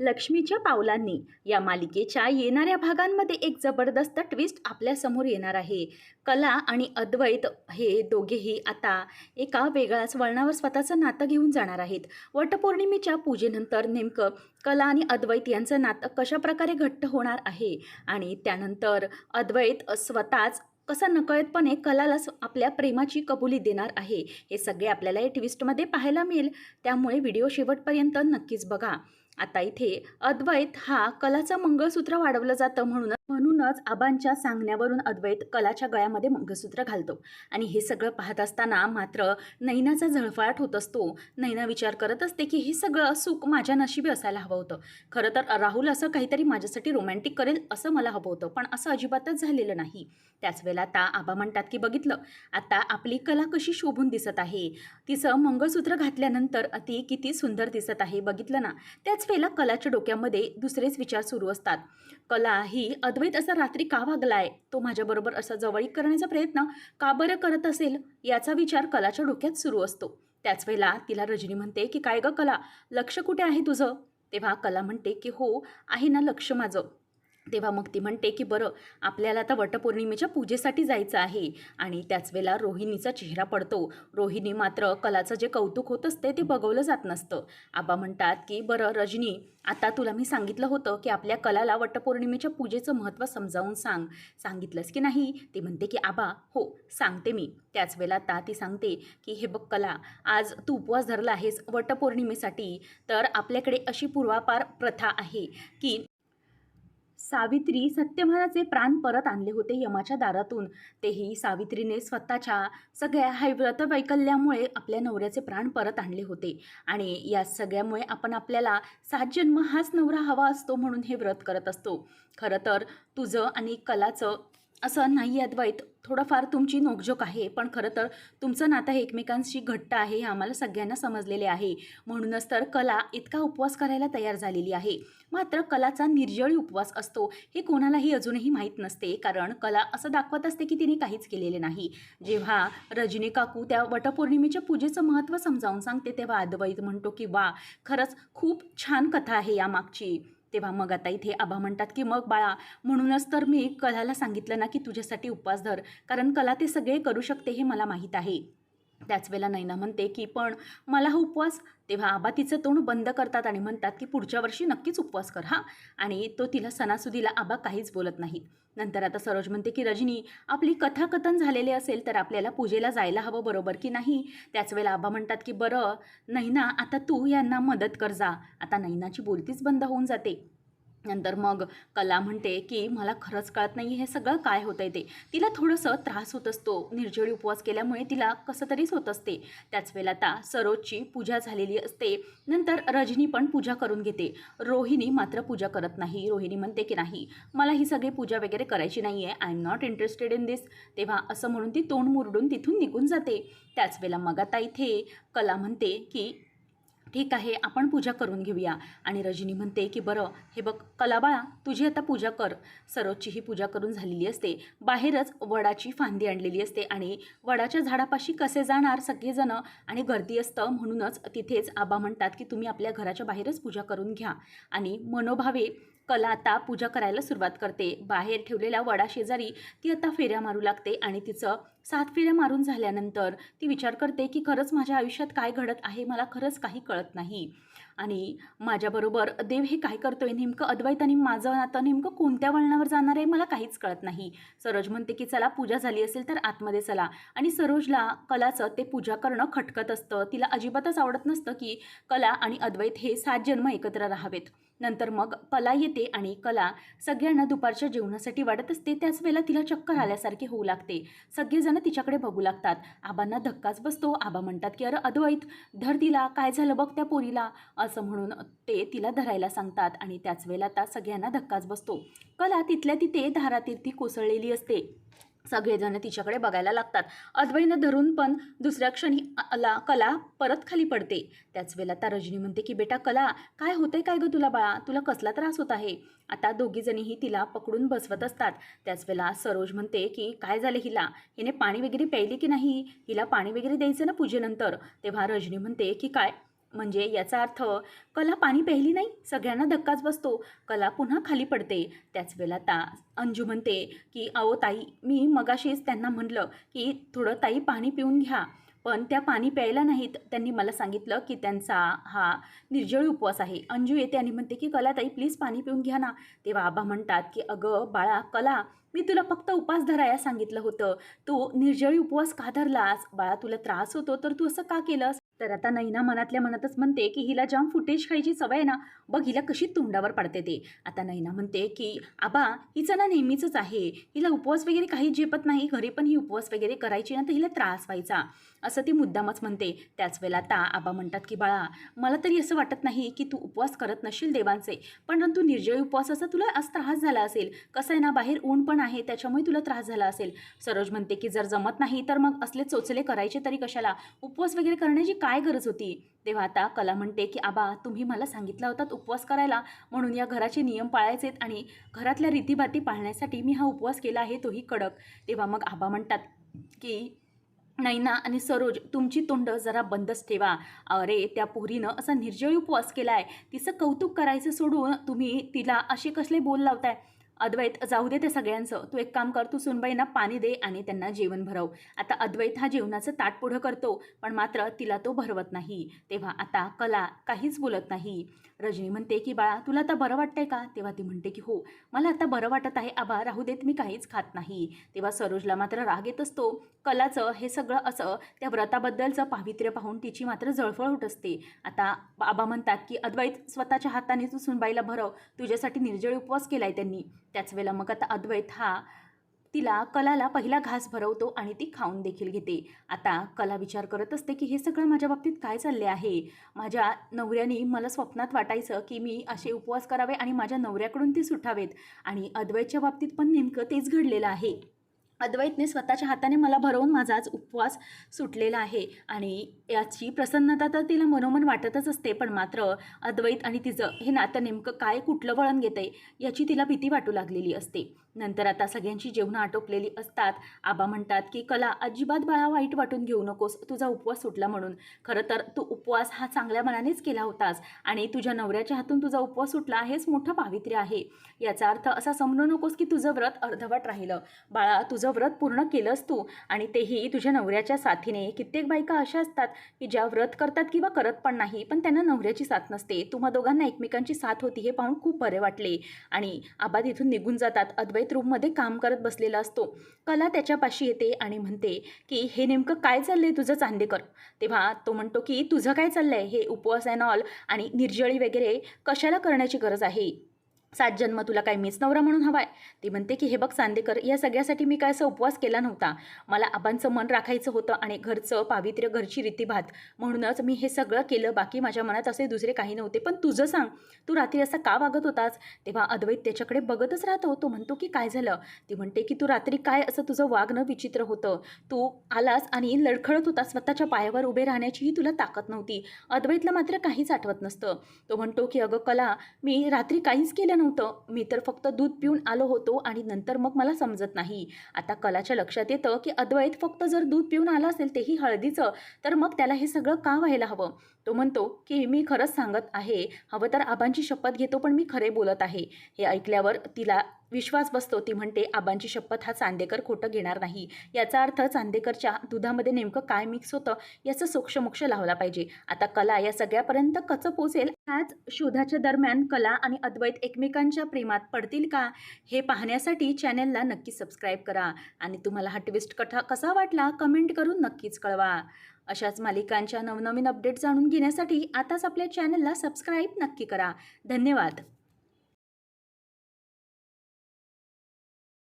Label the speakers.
Speaker 1: लक्ष्मीच्या पावलांनी. या मालिकेच्या येणाऱ्या भागांमध्ये एक जबरदस्त ट्विस्ट आपल्यासमोर येणार आहे. कला आणि अद्वैत हे दोघेही आता एका वेगळ्याच वळणावर स्वतःचं नातं घेऊन जाणार आहेत. वटपौर्णिमेच्या पूजेनंतर नेमकं कला आणि अद्वैत यांचं नातं कशाप्रकारे घट्ट होणार आहे? आणि त्यानंतर अद्वैत स्वतःच कसा नकळतपणे कलाला आपल्या प्रेमाची कबुली देणार आहे? हे सगळे आपल्याला या ट्विस्टमध्ये पाहायला मिळेल. त्यामुळे व्हिडिओ शेवटपर्यंत नक्कीच बघा. आता इथे अद्वैत हा कलाचं मंगळसूत्र वाढवलं जातं म्हणून म्हणूनच आबांच्या सांगण्यावरून अद्वैत कलाच्या गळ्यामध्ये मंगळसूत्र घालतो. आणि हे सगळं पाहत असताना मात्र नैनाचा झळफळाट होत असतो. नैना विचार करत असते की हे सगळं सुख माझ्या नशिबी असायला हवं होतं. खरं तर राहुल असं काहीतरी माझ्यासाठी रोमॅन्टिक करेल असं मला हवं होतं. पण असं अजिबातच झालेलं नाही. त्याच वेळेला आता आबा म्हणतात की बघितलं आता आपली कला कशी शोभून दिसत आहे? तिचं मंगळसूत्र घातल्यानंतर ती किती सुंदर दिसत आहे बघितलं ना? त्याच वेळेला कलाच्या डोक्यामध्ये दुसरेच विचार सुरू असतात. कला ही अद्वैत असा रात्री का वागलाय? तो माझ्याबरोबर असा जवळीक करण्याचा प्रयत्न का बरं करत असेल? याचा विचार कलाच्या डोक्यात सुरू असतो. त्याच वेळेला तिला रजनी म्हणते की काय गं कला? लक्ष कुठे आहे तुझं? तेव्हा कला म्हणते की हो आहे ना लक्ष माझं. तेव्हा मग ती म्हणते की बरं आपल्याला आता वटपौर्णिमेच्या पूजेसाठी जायचं आहे. आणि त्याच वेळेला रोहिणीचा चेहरा पडतो. रोहिणी मात्र कलाचं जे कौतुक होत असते ते बघवलं जात नसतं. आबा म्हणतात की बरं रजनी आता तुला मी सांगितलं होतं की आपल्या कलाला वटपौर्णिमेच्या पूजेचं महत्त्व समजावून सांग. सांगितलंस की नाही? ती म्हणते की आबा हो सांगते मी. त्याच वेळेला ता ती सांगते की हे बघ कला आज तू उपवास धरला आहेस वटपौर्णिमेसाठी तर आपल्याकडे अशी पूर्वापार प्रथा आहे की सावित्री सत्यभानाचे प्राण परत आणले होते यमाच्या दारातून. तेही सावित्रीने स्वतःच्या सगळ्या हाय वैकल्यामुळे आपल्या नवऱ्याचे प्राण परत आणले होते. आणि या सगळ्यामुळे आपण आपल्याला सात जन्म हाच नवरा हवा असतो म्हणून हे व्रत करत असतो. खरं तर तुझं आणि कलाचं असं नाही अद्वैत. थोडंफार तुमची नोकझोक आहे पण खरं तर तुमचं नातं हे एकमेकांशी घट्ट आहे हे आम्हाला सगळ्यांना समजलेले आहे. म्हणूनच तर कला इतका उपवास करायला तयार झालेली आहे. मात्र कलाचा निर्जळी उपवास असतो हे कोणालाही अजूनही माहीत नसते कारण कला असं दाखवत असते की तिने काहीच केलेले नाही. जेव्हा रजनी काकू त्या वटपौर्णिमेच्या पूजेचं महत्त्व समजावून सांगते तेव्हा अद्वैत म्हणतो की वा खरंच खूप छान कथा आहे यामागची. तेव्हा मग आता इथे आबा म्हणतात की मग बाळा म्हणूनच तर मी कलाला सांगितलं ना की तुझ्यासाठी उपवास धर कारण कला ते सगळे करू शकते हे मला माहीत आहे. त्याच वेळेला नैना म्हणते की पण मला हा उपवास तेव्हा आबा तिचं तोंड बंद करतात आणि म्हणतात की पुढच्या वर्षी नक्कीच उपवास कर हा. आणि तो तिला सणासुदीला आबा काहीच बोलत नाहीत. नंतर आता सरोज म्हणते की रजनी आपली कथाकथन झालेले असेल तर आपल्याला पूजेला जायला हवं बरोबर की नाही? त्याच वेळेला आबा म्हणतात की बरं नैना आता तू यांना मदत कर जा. आता नैनाची बोलतीच बंद होऊन जाते. नंतर मग कला म्हणते की मला खरंच कळत नाही हे सगळं काय होतं आहे ते. तिला थोडंसं त्रास होत असतो. निर्जळी उपवास केल्यामुळे तिला कसं तरीच होत असते. त्याच वेळेला आता सरोजची पूजा झालेली असते. नंतर रजनी पण पूजा करून घेते. रोहिणी मात्र पूजा करत नाही. रोहिणी म्हणते की नाही मला ही सगळी पूजा वगैरे करायची नाही आहे I am not interested in this तेव्हा असं म्हणून ती तोंड मुरडून तिथून निघून जाते. त्याच वेळेला मग आता इथे कला म्हणते की ठीक आहे आपण पूजा करून घेऊया. आणि रजनी म्हणते की बरं हे बघ कलाबाळा तुझी आता पूजा कर. सरोजची ही पूजा करून झालेली असते. बाहेरच वडाची फांदी आणलेली असते आणि वडाच्या झाडापाशी कसे जाणार सगळेजणं आणि गर्दी असतं म्हणूनच तिथेच आबा म्हणतात की तुम्ही आपल्या घराच्या बाहेरच पूजा करून घ्या. आणि मनोभावे कला आता पूजा करायला सुरुवात करते. बाहेर ठेवलेल्या वडाशेजारी ती आता फेऱ्या मारू लागते आणि तिचं सात फेऱ्या मारून झाल्यानंतर ती विचार करते की खरंच माझ्या आयुष्यात काय घडत आहे मला खरंच काही कळत नाही. आणि माझ्याबरोबर देव हे काय करतो आहे नेमकं अद्वैत आणि माझं नातं नेमकं कोणत्या वळणावर जाणार आहे? मला काहीच कळत नाही. सरोज म्हणते की चला पूजा झाली असेल तर आतमध्ये चला. आणि सरोजला कलाचं ते पूजा करणं खटकत असतं. तिला अजिबातच आवडत नसतं की कला आणि अद्वैत हे सात जन्म एकत्र राहावेत. नंतर मग कला येते आणि कला सगळ्यांना दुपारच्या जेवणासाठी वाटत असते. त्याच वेळेला तिला चक्कर आल्यासारखे होऊ लागते. सगळेजण तिच्याकडे बघू लागतात. आबांना धक्काच बसतो. आबा म्हणतात की अरे अद्वैत धर तिला. काय झालं बघ त्या पोरीला. असं म्हणून ते तिला धरायला सांगतात आणि त्याच वेळेला आता सगळ्यांना धक्काच बसतो. कला तिथल्या तिथे धारातीर्थी कोसळलेली असते. सगळेजण तिच्याकडे बघायला लागतात. अद्वैनं धरून पण दुसऱ्या क्षणी अला कला परत खाली पडते. त्याच वेळेला आता रजनी म्हणते की बेटा कला काय होतंय काय गं तुला बाळा? तुला कसला त्रास होत आहे? आता दोघीजणीही तिला पकडून बसवत असतात. त्याच वेळेला सरोज म्हणते की काय झालं हिला? हिने पाणी वगैरे प्यायली की नाही? हिला पाणी वगैरे द्यायचं ना पूजेनंतर? तेव्हा रजनी म्हणते की काय म्हणजे याचा अर्थ कला पाणी प्यायली नाही सगळ्यांना धक्काच बसतो. कला पुन्हा खाली पडते. त्याच वेळेला ता अंजू म्हणते की अहो ताई मी मगाशीच त्यांना म्हटलं की थोडं ताई पाणी पिऊन घ्या. पण त्या पाणी प्यायला नाहीत. त्यांनी मला सांगितलं की त्यांचा हा निर्जळी उपवास आहे. अंजू येते आणि म्हणते की कला ताई प्लीज पाणी पिऊन घ्या ना. तेव्हा आबा म्हणतात की अगं बाळा कला मी तुला फक्त उपास धरायला सांगितलं होतं. तू निर्जळी उपवास का धरलास? बाळा तुला त्रास होतो तर तू असं का केलंस? तर आता नैना मनातल्या मनातच म्हणते की हिला जाम फुटेज खायची सवय आहे ना बघ हिला कशी तोंडावर पडते ते. आता नैना म्हणते की आबा हिचं ना नेहमीचंच आहे. हिला उपवास वगैरे काही झेपत नाही. घरी पण ही उपवास वगैरे करायची ना तर हिला त्रास व्हायचा. असं ती मुद्दामच म्हणते. त्याच वेळेला आता आबा म्हणतात की बाळा मला तरी असं वाटत नाही की तू उपवास करत नशील देवांचे. पण तू निर्जळी उपवासाचा तुला आज त्रास झाला असेल. कसं आहे ना बाहेर ऊन पण आहे त्याच्यामुळे तुला त्रास झाला असेल. सरोज म्हणते की जर जमत नाही तर मग असले चोचले करायचे तरी कशाला? उपवास वगैरे करण्याची काय काय गरज होती? तेव्हा आता कला म्हणते की आबा तुम्ही मला सांगितला होतात उपवास करायला. म्हणून या घराचे नियम पाळायचेत आणि घरातल्या रीतीभाती पाळण्यासाठी मी हा उपवास केला आहे तोही कडक. तेव्हा मग आबा म्हणतात की नैना आणि सरोज तुमची तोंड जरा बंदच ठेवा. अरे त्या पोरीनं असा निर्जळी उपवास केला आहे तिचं कौतुक करायचं सोडून तुम्ही तिला असे कसले बोल लावताय? अद्वैत जाऊ दे ते सगळ्यांचं. तू एक काम कर तू सुनबाईंना पाणी दे आणि त्यांना जेवण भरव. आता अद्वैत हा जेवणाचं ताट पुढं करतो पण मात्र तिला तो भरवत नाही. तेव्हा आता कला काहीच बोलत नाही. रजनी म्हणते की बाळा तुला आता बरं वाटतंय का? तेव्हा ती म्हणते की हो मला आता बरं वाटत आहे. आबा राहू देत मी काहीच खात नाही. तेव्हा सरोजला मात्र राग येत असतो. कलाचं हे सगळं असं त्या व्रताबद्दलचं पावित्र्य पाहून तिची मात्र जळफळ होत असते. आता बाबा म्हणतात की अद्वैत स्वतःच्या हाताने तू सुनबाईला भरव. तुझ्यासाठी निर्जळी उपवास केलाय त्यांनी. त्याच वेळेला मग आता अद्वैत हा तिला कलाला पहिला घास भरवतो आणि ती खाऊन देखील घेते. आता कला विचार करत असते की हे सगळं माझ्या बाबतीत काय चालले आहे? माझ्या नवऱ्याने मला स्वप्नात वाटायचं की मी असे उपवास करावे आणि माझ्या नवऱ्याकडून ते सुटावेत आणि अद्वैतच्या बाबतीत पण नेमकं तेच घडलेलं आहे. अद्वैतने स्वतःच्या हाताने मला भरवून माझा आज उपवास सुटलेला आहे. आणि याची प्रसन्नता तर तिला मनोमन वाटतच असते पण मात्र अद्वैत आणि तिचं हे नातं नेमकं काय कुठलं वळण घेतंय याची तिला भीती वाटू लागलेली असते. नंतर आता सगळ्यांची जेवणं आटोपलेली असतात. आबा म्हणतात की कला अजिबात बाळा वाईट वाटून घेऊ नकोस. तुझा उपवास सुटला म्हणून. खरं तर तू उपवास हा चांगल्या मनानेच केला होतास आणि तुझ्या नवऱ्याच्या हातून तुझा उपवास सुटला हेच मोठं पावित्र्य आहे. याचा अर्थ असा समजू नकोस की तुझं व्रत अर्धवट राहिलं. बाळा तुझं व्रत पूर्ण केलंस तू आणि तेही तुझ्या नवऱ्याच्या साथीने. कित्येक बायका अशा असतात की ज्या व्रत करतात किंवा करत पण नाही पण त्यांना नवऱ्याची साथ नसते. तुम्हा दोघांना एकमेकांची साथ होती हे पाहून खूप बरे वाटले आणि आबा तिथून निघून जातात. अद्वैत रूममध्ये काम करत बसलेला असतो. कला त्याच्यापाशी येते आणि म्हणते की हे नेमकं काय चाललंय तुझं चांदेकर? तेव्हा तो म्हणतो की तुझं काय चाललंय? हे उपवास अँड ऑल आणि निर्जळी वगैरे कशाला करण्याची गरज आहे? सात जन्म तुला काय मीच नवरा म्हणून हवाय. ती म्हणते की हे बघ चांदेकर या सगळ्यासाठी मी काय असं उपवास केला नव्हता. मला आबांचं मन राखायचं होतं आणि घरचं पावित्र्य घरची रीतीभात. म्हणूनच मी हे सगळं केलं. बाकी माझ्या मनात असे दुसरे काही नव्हते. पण तुझं सांग तू रात्री असं का वागत होतास? तेव्हा अद्वैत त्याच्याकडे बघतच राहतो तो म्हणतो की काय झालं? ती म्हणते की तू रात्री काय असं तुझं वागणं विचित्र होतं? तू आलास आणि लडखडत होता स्वतःच्या पायावर उभे राहण्याचीही तुला ताकद नव्हती. अद्वैतला मात्र काहीच आठवत नसतं. तो म्हणतो की अगं कला मी रात्री काहीच केलं नव्हतं. मी तर फक्त दूध पिऊन आलो होतो आणि नंतर मग मला समजत नाही. आता कलाच्या लक्षात येतं की अद्वैत फक्त जर दूध पिऊन आलं असेल तेही हळदीचं तर मग त्याला हे सगळं का व्हायला हवं? तो म्हणतो की मी खरंच सांगत आहे. हवं तर आबांची शपथ घेतो पण मी खरे बोलत आहे. हे ऐकल्यावर तिला विश्वास बसतो ती म्हणते आबांची शपथ हा चांदेकर खोटं घेणार नाही. याचा अर्थ चांदेकरच्या दुधामध्ये नेमकं काय मिक्स होतं याचं सोक्षमोक्ष लावला पाहिजे. आता कला या सगळ्यापर्यंत कसं पोचेल ह्याच शोधाच्या दरम्यान कला आणि अद्वैत एकमेकांच्या प्रेमात पडतील का हे पाहण्यासाठी चॅनेलला नक्की सबस्क्राईब करा. आणि तुम्हाला हा ट्विस्ट कथा कसा वाटला कमेंट करून नक्कीच कळवा. अशाच मालिकांच्या नवनवीन अपडेट जाणून घेण्यासाठी आताच आपल्या चॅनलला सबस्क्राईब नक्की करा. धन्यवाद.